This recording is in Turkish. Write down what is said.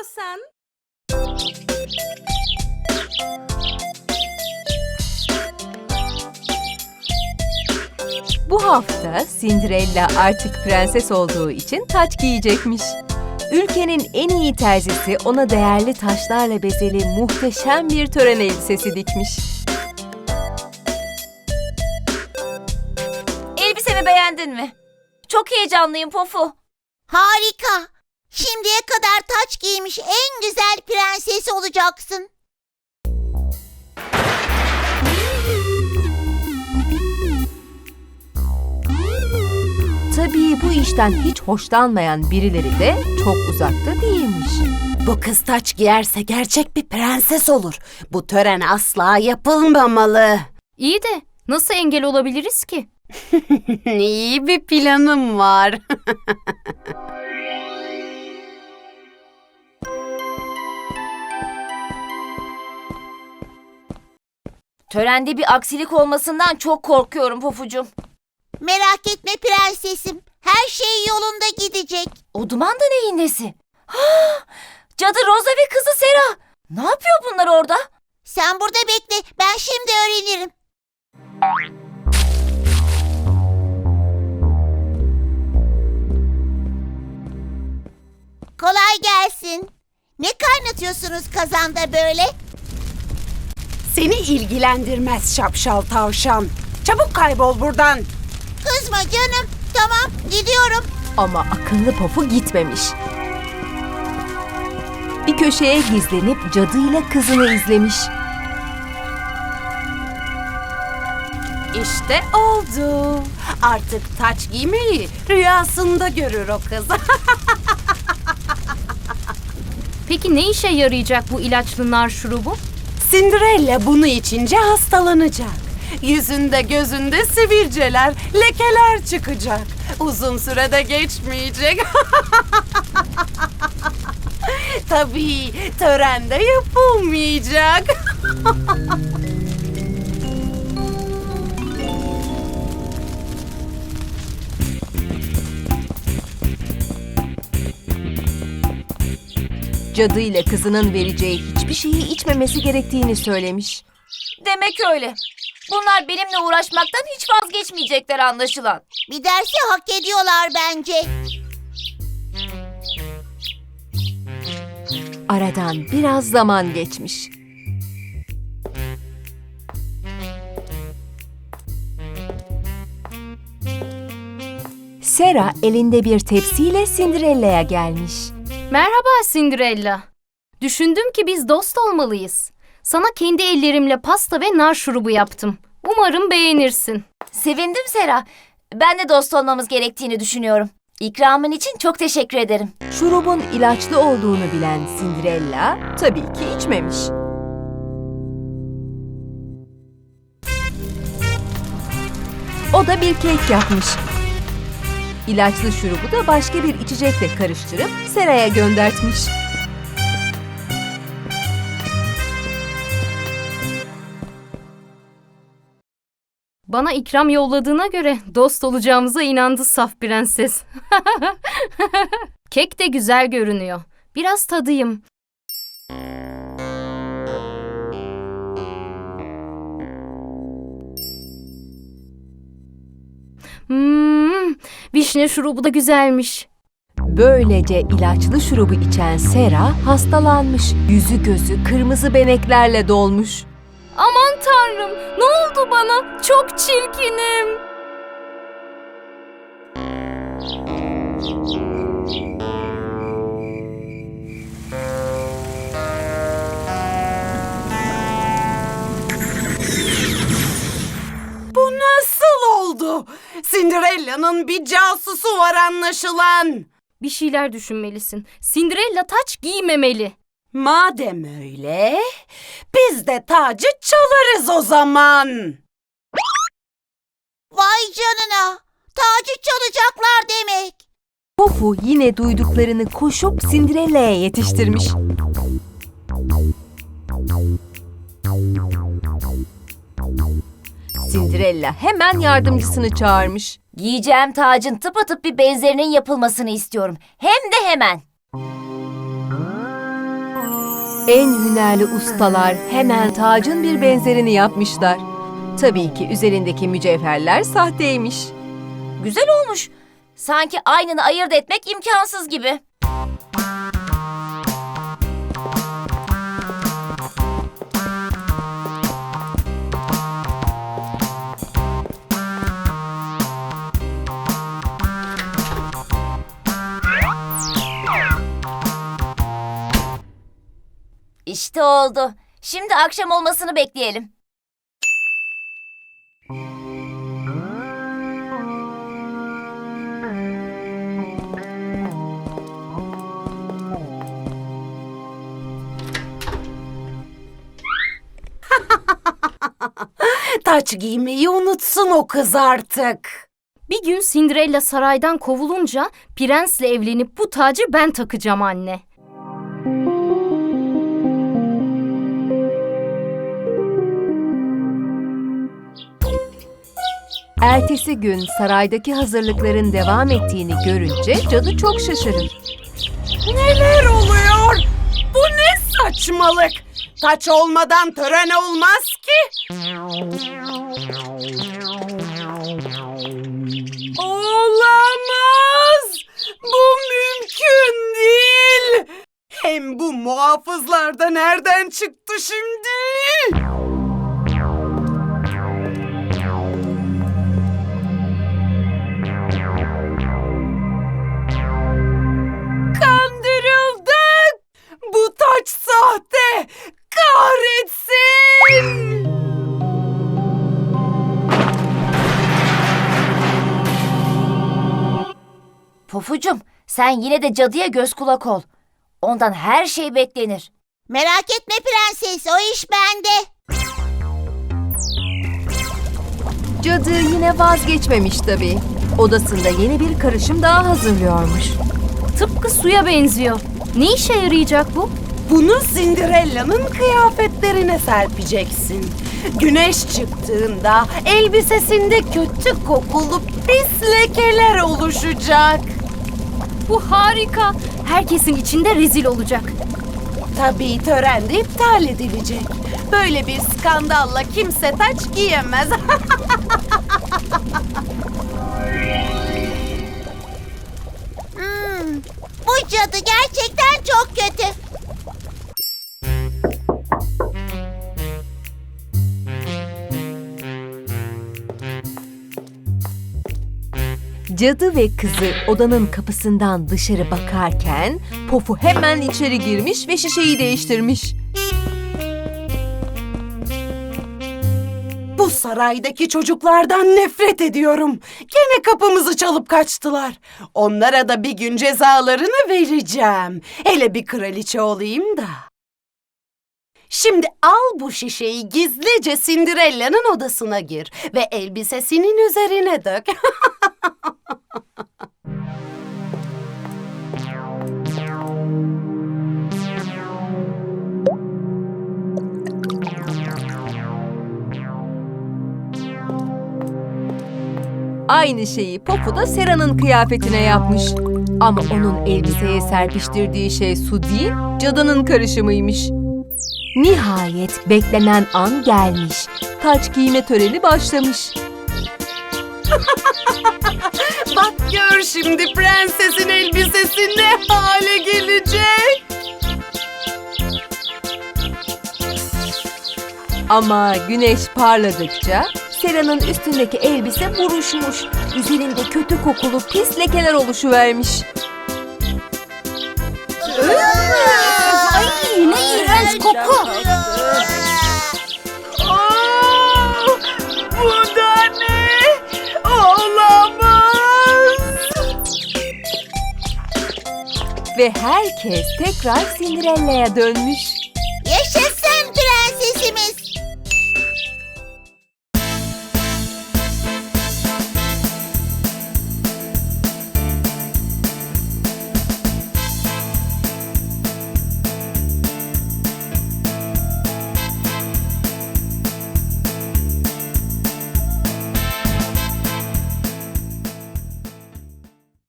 istiyorsan. Bu hafta Cinderella artık prenses olduğu için taç giyecekmiş. Ülkenin en iyi terzisi ona değerli taşlarla bezeli muhteşem bir tören elbisesi dikmiş. Elbisemi beğendin mi? Çok heyecanlıyım Pofu. Harika. Şimdiye kadar taç giymiş en güzel prenses olacaksın. Tabii bu işten hiç hoşlanmayan birileri de çok uzakta değilmiş. Bu kız taç giyerse gerçek bir prenses olur. Bu tören asla yapılmamalı. İyi de nasıl engel olabiliriz ki? İyi bir planım var. Törende bir aksilik olmasından çok korkuyorum Pofucuğum. Merak etme prensesim. Her şey yolunda gidecek. O duman da neyin nesi? Ha, Cadı Rosa ve kızı Sera. Ne yapıyor bunlar orada? Sen burada bekle. Ben şimdi öğrenirim. Kolay gelsin. Ne kaynatıyorsunuz kazanda böyle? Seni ilgilendirmez şapşal tavşan. Çabuk kaybol buradan. Kızma canım. Tamam gidiyorum. Ama akıllı pofu gitmemiş. Bir köşeye gizlenip cadıyla kızını izlemiş. İşte oldu. Artık taç giymeyi rüyasında görür o kız. Peki ne işe yarayacak bu ilaçlı nar şurubu? Cinderella bunu içince hastalanacak. Yüzünde gözünde sivilceler, lekeler çıkacak. Uzun sürede geçmeyecek. Tabii törende yapılmayacak. Cadı ile kızının vereceği hiçbir şeyi içmemesi gerektiğini söylemiş. Demek öyle. Bunlar benimle uğraşmaktan hiç vazgeçmeyecekler anlaşılan. Bir dersi hak ediyorlar bence. Aradan biraz zaman geçmiş. Sera elinde bir tepsiyle Cinderella'ya gelmiş. Merhaba Cinderella. Düşündüm ki biz dost olmalıyız. Sana kendi ellerimle pasta ve nar şurubu yaptım. Umarım beğenirsin. Sevindim Sera. Ben de dost olmamız gerektiğini düşünüyorum. İkramın için çok teşekkür ederim. Şurubun ilaçlı olduğunu bilen Cinderella tabii ki içmemiş. O da bir kek yapmış. İlaçlı şurubu da başka bir içecekle karıştırıp Sera'ya göndertmiş. Bana ikram yolladığına göre dost olacağımıza inandı saf prenses. Kek de güzel görünüyor. Biraz tadayım. Hmm, vişne şurubu da güzelmiş. Böylece ilaçlı şurubu içen Sera hastalanmış. Yüzü gözü kırmızı beneklerle dolmuş. Aman tanrım, ne oldu bana? Çok çirkinim. Cinderella'nın bir casusu var anlaşılan. Bir şeyler düşünmelisin. Cinderella taç giymemeli. Madem öyle, biz de tacı çalarız o zaman. Vay canına. Tacı çalacaklar demek. Pofu yine duyduklarını koşup Cinderella'ya yetiştirmiş. Cinderella hemen yardımcısını çağırmış. Giyeceğim tacın tıpatıp bir benzerinin yapılmasını istiyorum. Hem de hemen. En hünerli ustalar hemen tacın bir benzerini yapmışlar. Tabii ki üzerindeki mücevherler sahteymiş. Güzel olmuş. Sanki aynını ayırt etmek imkansız gibi. İşte oldu. Şimdi akşam olmasını bekleyelim. Taç giymeyi unutsun o kız artık. Bir gün Cinderella saraydan kovulunca prensle evlenip bu tacı ben takacağım anne. Ertesi gün saraydaki hazırlıkların devam ettiğini görünce cadı çok şaşırır. Neler oluyor? Bu ne saçmalık? Taç olmadan tören olmaz ki. Olamaz. Bu mümkün değil. Hem bu muhafızlar da nereden çıktı şimdi? Sahte. Kahretsin. Pofucum, sen yine de cadıya göz kulak ol. Ondan her şey beklenir. Merak etme prenses o iş bende. Cadı yine vazgeçmemiş tabii. Odasında yeni bir karışım daha hazırlıyormuş. Tıpkı suya benziyor. Ne işe yarayacak bu? Bunu Cinderella'nın kıyafetlerine serpeceksin. Güneş çıktığında elbisesinde kötü kokulu pis lekeler oluşacak. Bu harika. Herkesin içinde rezil olacak. Tabii tören de iptal edilecek. Böyle bir skandalla kimse taç giyemez. Hmm, bu cadı gerçekten çok kötü. Cadı ve kızı odanın kapısından dışarı bakarken Pofu hemen içeri girmiş ve şişeyi değiştirmiş. Bu saraydaki çocuklardan nefret ediyorum. Gene kapımızı çalıp kaçtılar. Onlara da bir gün cezalarını vereceğim. Hele bir kraliçe olayım da. Şimdi al bu şişeyi gizlice Cinderella'nın odasına gir ve elbisesinin üzerine dök. Aynı şeyi Pofu da Sera'nın kıyafetine yapmış. Ama onun elbiseye serpiştirdiği şey su değil, cadının karışımıymış. Nihayet beklenen an gelmiş. Taç giyme töreni başlamış. Bak gör şimdi prensesin elbisesi ne hale gelecek. Ama güneş parladıkça Sera'nın üstündeki elbise buruşmuş. Üzerinde kötü kokulu pis lekeler oluşuvermiş. Ay ne iğrenç koku. Aa, bu da ne? Olamaz. Ve herkes tekrar Cinderella'ya dönmüş.